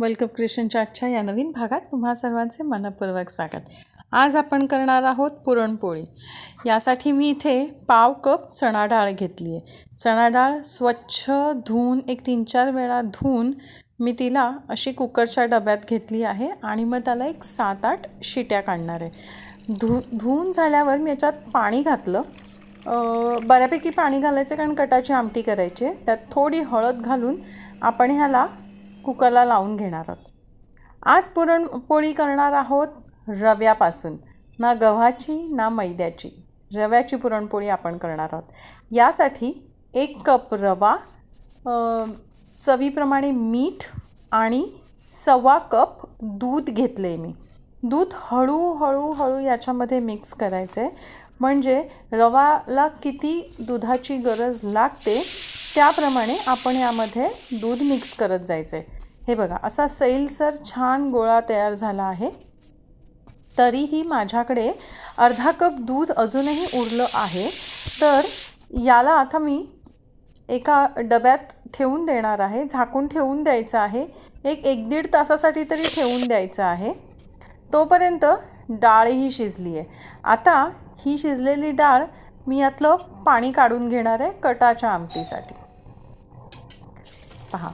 Welcome क्रिश्चनच्या आजच्या या नवीन भागात तुम्हा सर्वांचे मनपूर्वक स्वागत. आज आपण करणार आहोत पुरणपोळी. यासाठी मी इथे पाव कप चणा डाळ घेतली आहे चणा डाळ स्वच्छ धुवून एक तीन चार वेळा धुवून मी तिला अशी कुकरच्या डब्यात घेतली आहे आणि मग त्याला एक सात आठ शिट्या काढणार आहे. धु धुवून झाल्यावर मी याच्यात पाणी घातलं. बऱ्यापैकी पाणी घालायचं कारण कटाची आमटी करायची त्यात थोडी हळद घालून आपण ह्याला कुकरला लावून घेणार आहोत. आज पुरणपोळी करणार आहोत रव्यापासून. ना गव्हाची ना मैद्याची. रव्याची पुरणपोळी आपण करणार आहोत. यासाठी एक कप रवा चवीप्रमाणे मीठ आणि सव्वा कप दूध घेतले आहे मी. दूध हळूहळू हळू याच्यामध्ये मिक्स करायचं आहे म्हणजे रवाला किती दुधाची गरज लागते त्याप्रमाणे आपण यामध्ये दूध मिक्स करत जायचं आहे हे बघा असा सैलसर छान गोळा तयार झाला आहे. तरीही माझ्याकडे अर्धा कप दूध अजूनही उरलं आहे. तर याला आता मी एका डब्यात ठेवून देणार आहे झाकून ठेवून द्यायचं आहे. एक एक दीड तासासाठी तरी ठेवून द्यायचं आहे. तोपर्यंत डाळही शिजली आहे. आता ही शिजलेली डाळ मी यातलं पाणी काढून घेणार आहे कटाच्या आमटीसाठी. पहा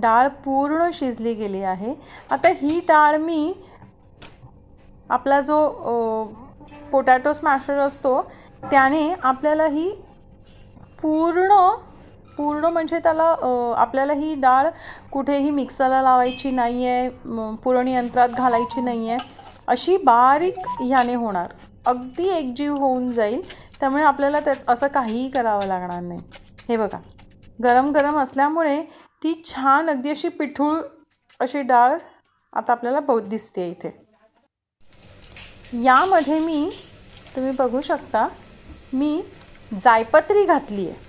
डाळ पूर्ण शिजली गेली आहे. आता ही डाळ मी आपला जो पोटॅटो स्मॅशर असतो त्याने आपल्याला ही पूर्ण पूर्ण म्हणजे त्याला आपल्याला ही डाळ कुठेही मिक्सरला लावायची नाही आहे पुरण यंत्रात घालायची नाही आहे अशी बारीक ह्याने होणार. अगदी एकजीव होऊन जाईल त्यामुळे आपल्याला त्याच असं काहीही करावं लागणार नाही. हे बघा. गरम गरम असल्यामुळे ती छान अगदी अशी पिठूळ अशी डाळ आता आपल्याला बहुत दिसते इथे. यामध्ये मी तुम्ही बघू शकता मी जायपत्री घातली आहे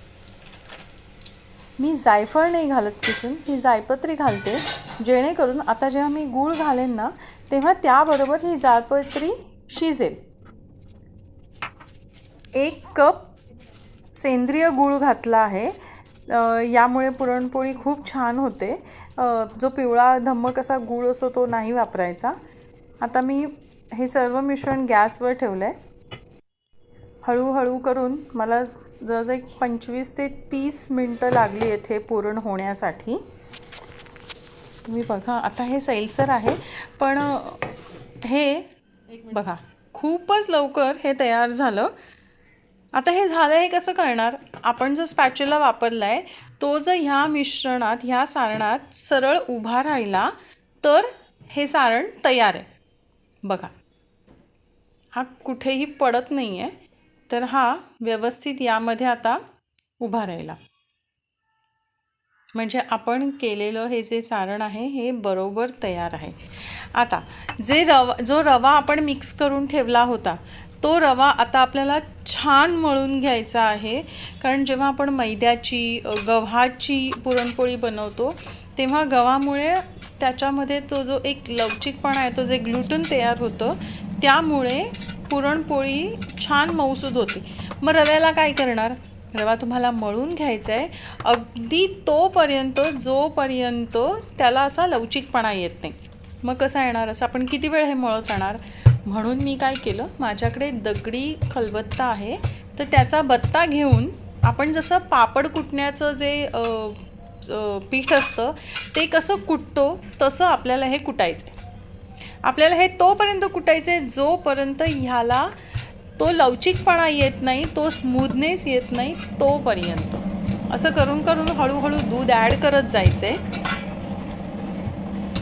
मी जायफळ नाही घालत किसून ही जायपत्री घालते. जेणेकरून आता जेव्हा मी गूळ घालेन ना तेव्हा त्याबरोबर ही जायपत्री शिजेल. एक कप सेंद्रिय गूळ घातला आहे. यामुळे पुरणपोळी खूप छान होते. जो पिवळा धम्मक असा गूळ असतो तो नाही वापरायचा. आता मी हे सर्व मिश्रण गॅसवर ठेवलं आहे हळूहळू करून मला जवळजवळ एक पंचवीस ते तीस मिनटं लागली आहेत हे पुरण होण्यासाठी. तुम्ही बघा आता हे सैलसर आहे. पण हे बघा खूपच लवकर हे तयार झालं. आता हे झालं हे कसं करणार आपण जो स्पॅच्युला वापरला आहे तो जर ह्या मिश्रणात ह्या सारणात सरळ उभा राहिला तर हे सारण तयार आहे. बघा. हा कुठेही पडत नाही आहे तर हा व्यवस्थित यामध्ये आता उभा राहिला. म्हणजे आपण केलेलं हे जे सारण आहे हे बरोबर तयार आहे. आता जे रवा जो रवा आपण मिक्स करून ठेवला होता तो रवा आता आपल्याला छान मळून घ्यायचा आहे. कारण जेव्हा आपण मैद्याची गव्हाची पुरणपोळी बनवतो तेव्हा गव्हामुळे त्याच्यामध्ये तो जो एक लवचिकपणा आहे तो जे ग्लुटन तयार होतं त्यामुळे पुरणपोळी छान मऊसूद होते. मग रव्याला काय करणार? रवा तुम्हाला मळून घ्यायचा आहे अगदी तोपर्यंत जोपर्यंत त्याला असा लवचिकपणा येत नाही. मग कसा येणार? असं आपण किती वेळ हे मळत राहणार? म्हणून मी काय केलं माझ्याकडे दगडी खलबत्ता आहे तर त्याचा बत्ता घेऊन आपण जसं पापड कुटण्याचं जे पीठ असतं ते कसं कुटतो तसं आपल्याला हे कुटायचं आहे आपल्याला हे तोपर्यंत कुटायचं आहे जोपर्यंत ह्याला तो लवचिकपणा येत नाही तो स्मूदनेस येत नाही तोपर्यंत. असं करून करून हळूहळू दूध ॲड करत जायचं आहे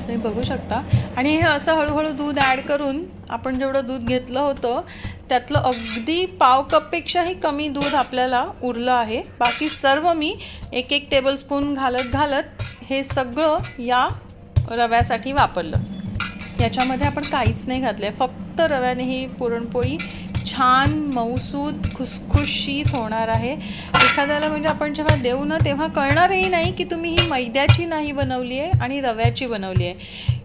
तुम्ही बघू शकता. आणि हे असं हळूहळू दूध ॲड करून आपण जेवढं दूध घेतलं होतं त्यातलं अगदी पाव कपपेक्षाही कमी दूध आपल्याला उरलं आहे. बाकी सर्व मी एक एक टेबलस्पून घालत घालत हे सगळं या रव्यासाठी वापरलं. याच्यामध्ये आपण काहीच नाही घातलं आहे फक्त रव्याने ही पुरणपोळी छान मऊसूद खुसखुशीत होणार आहे. एखाद्याला म्हणजे आपण जेव्हा देऊ ना तेव्हा कळणारही नाही की तुम्ही ही मैद्याची नाही बनवली आहे आणि रव्याची बनवली आहे.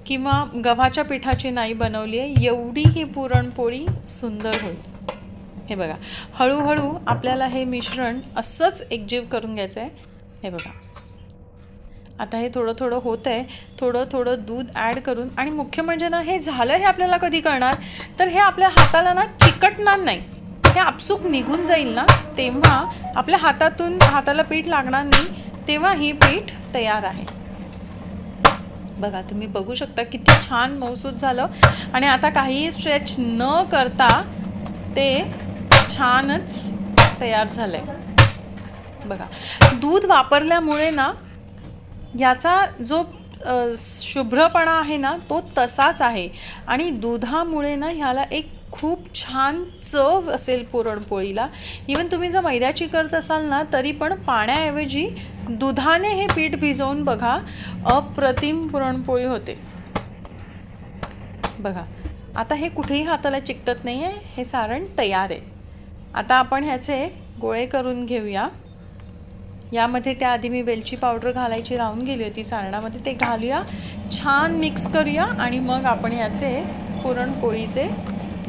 किंवा गव्हाच्या पिठाची नाही बनवली आहे. एवढी ही पुरणपोळी सुंदर होईल. हे बघा. हळूहळू आपल्याला हे मिश्रण असंच एकजीव करून घ्यायचं आहे हे बघा. आता हे थोडं थोडं होतं आहे थोडं थोडं दूध ॲड करून आणि मुख्य म्हणजे ना हे झालं हे आपल्याला कधी कळणार? तर हे आपल्या हाताला ना चिकटणार नाही. हे आपसूक निघून जाईल ना तेव्हा आपल्या हातातून हाताला पीठ लागणार नाही तेव्हा ही पीठ तयार आहे. बघा तुम्ही बघू शकता किती छान मौसूद झालं. आणि आता काहीही स्ट्रेच न करता ते छानच तयार झालं आहे बघा दूध वापरल्यामुळे ना याचा जो शुभ्रपणा आहे ना तो तसाच आहे. आणि दुधामुळे ना ह्याला एक खूप छान चव असेल पुरणपोळीला. इवन तुम्ही जर मैद्याची करत असाल ना तरी पण पाण्याऐवजी दुधाने हे पीठ भिजवून बघा अप्रतिम पुरणपोळी होते. बघा आता हे कुठेही हाताला चिकटत नाही आहे हे सारण तयार आहे. आता आपण ह्याचे गोळे करून घेऊया. यामध्ये त्याआधी मी वेलची पावडर घालायची राहून गेली होती सारणामध्ये. ते घालूया छान मिक्स करूया आणि मग आपण ह्याचे पुरणपोळीचे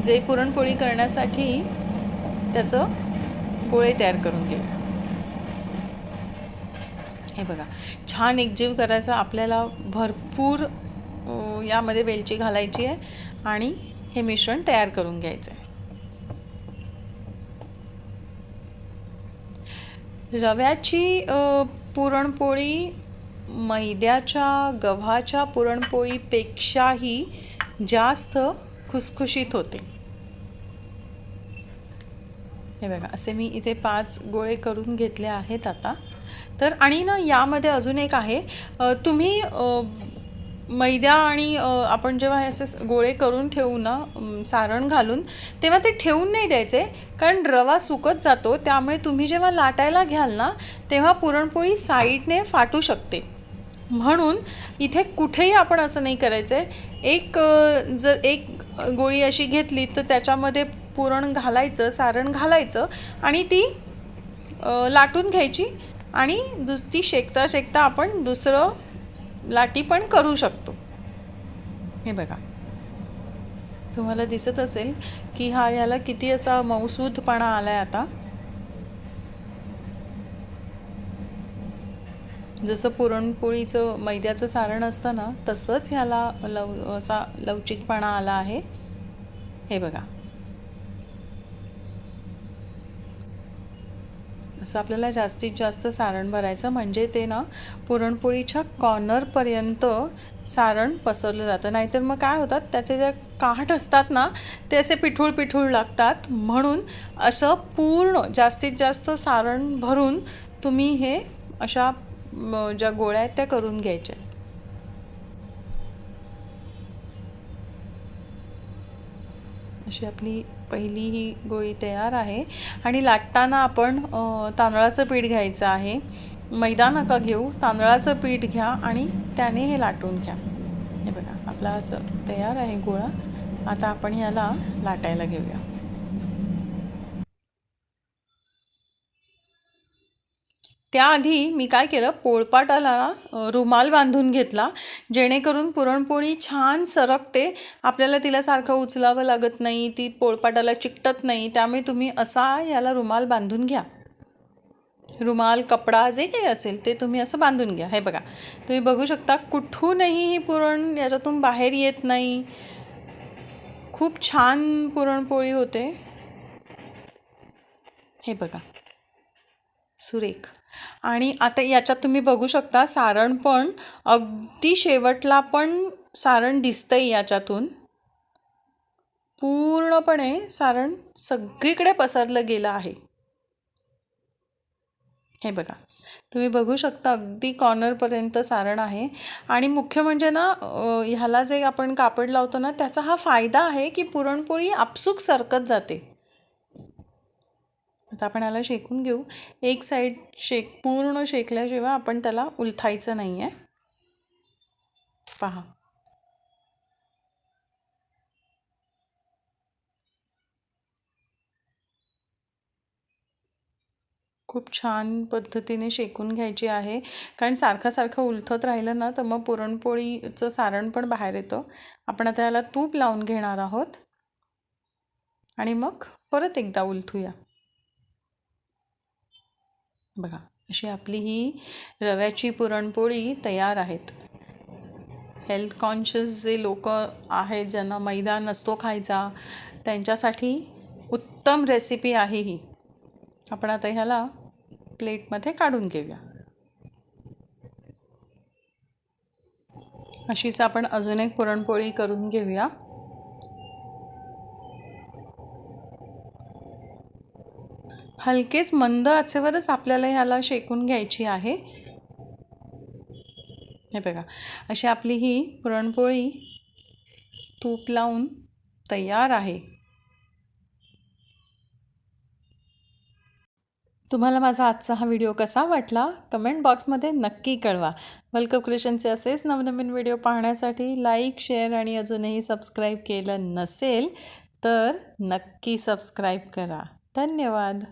जे पुरणपोळी करण्यासाठी त्याचं गोळे तयार करून घेऊया. हे बघा छान एकजीव करायचा आपल्याला भरपूर यामध्ये वेलची घालायची आहे आणि हे मिश्रण तयार करून घ्यायचं आहे रव्याची पुरणपोळी मैद्याच्या गव्हाच्या पुरणपोळीपेक्षाही जास्त खुसखुशीत होते. हे बघा असे मी इथे पाच गोळे करून घेतले आहेत आता. तर आणि ना यामध्ये अजून एक आहे तुम्ही मैदा आणि आपण जेव्हा हे असे गोळे करून ठेवू ना सारण घालून तेव्हा ते ठेवून नाही द्यायचे. कारण रवा सुकत जातो त्यामुळे तुम्ही जेव्हा लाटायला घ्याल ना तेव्हा पुरणपोळी साईडने फाटू शकते. म्हणून इथे कुठेही आपण असं नाही करायचं आहे एक जर एक गोळी अशी घेतली तर त्याच्यामध्ये पुरण घालायचं सारण घालायचं आणि ती लाटून घ्यायची आणि दुस ती शेकता शेकता आपण दुसरं लाटी पण करू शकतो. हे बघा. तुम्हाला दिसत असेल की हा याला किती असा मौसूदपणा आला आहे आता. जसं पुरणपोळीचं मैद्याचं सारण असतं ना तसंच ह्याला लव असा लवचिकपणा आला आहे. हे बघा. असं आपल्याला जास्तीत जास्त सारण भरायचं म्हणजे ते ना पुरणपोळीच्या कॉर्नरपर्यंत सारण पसरलं जातं. नाहीतर मग काय होतात त्याचे जे काठ असतात ना ते असे पिठूळ पिठूळ लागतात. म्हणून असं पूर्ण जास्तीत जास्त सारण भरून तुम्ही हे अशा ज्या गोळ्या आहेत त्या करून घ्यायच्या. अशी आपली पहिली ही गोळी तयार आहे. आणि लाटताना आपण तांदळाचं पीठ घ्यायचं आहे. मैदा नका घेऊ तांदळाचं पीठ घ्या आणि त्याने हे लाटून घ्या. हे बघा आपला असं तयार आहे गोळा. आता आपण ह्याला लाटायला घेऊया. त्याआधी मी काय केलं पोळपाटाला रुमाल बांधून घेतला जेणेकरून पुरणपोळी छान सरकते. आपल्याला तिला सारखं उचलावं लागत नाही ती पोळपाटाला चिकटत नाही त्यामुळे तुम्ही असा याला रुमाल बांधून घ्या. रुमाल कपडा जे काही असेल ते तुम्ही असं बांधून घ्या. हे बघा तुम्ही बघू शकता कुठूनही ही पुरण याच्यातून बाहेर येत नाही. खूप छान पुरणपोळी होते. हे बघा. सुरेख. आणि आता याच्यात तुम्ही बघू शकता सारण पण अगदी शेवटला पण सारण दिसतंय याच्यातून. पूर्णपणे सारण सगळीकडे पसरलं गेलं आहे. हे बघा तुम्ही बघू शकता अगदी कॉर्नरपर्यंत सारण आहे. आणि मुख्य म्हणजे ना ह्याला जे आपण कापड लावतो ना त्याचा हा फायदा आहे की पुरणपोळी आपसूक सरकत जाते. आता आपण याला शेकून घेऊ. एक साईड शेक पूर्ण शेकल्याशिवाय आपण त्याला उलथायचं नाही आहे पहा. खूप छान पद्धतीने शेकून घ्यायची आहे. कारण सारखं सारखं उलथत राहिलं ना तर मग पुरणपोळीचं सारण पण बाहेर येतं. आपण आता याला तूप लावून घेणार आहोत. आणि मग परत एकदा उलथूया. बघा अशी आपली ही रव्याची पुरणपोळी तयार आहेत. हेल्थ कॉन्शियस जे लोक आहेत ज्यांना मैदा नसतो खायचा त्यांच्यासाठी उत्तम रेसिपी आहे ही. आपण आता ह्याला प्लेटमध्ये काढून घेऊया. अशीच आपण अजून एक पुरणपोळी करून घेऊया. हलकेच मंद आचेवरच आपल्याला ह्याला शेकून घ्यायची आहे. हे बघा अशी आपली ही पुरणपोळी तूप लावून तयार आहे. तुम्हाला माझा आजचा हा व्हिडिओ कसा वाटला? कमेंट बॉक्समध्ये नक्की कळवा. वेलकम क्रिएशनचे असेच नवनवीन व्हिडिओ पाहण्यासाठी लाईक शेअर आणि अजूनही सबस्क्राईब केलं नसेल तर नक्की सबस्क्राईब करा. धन्यवाद.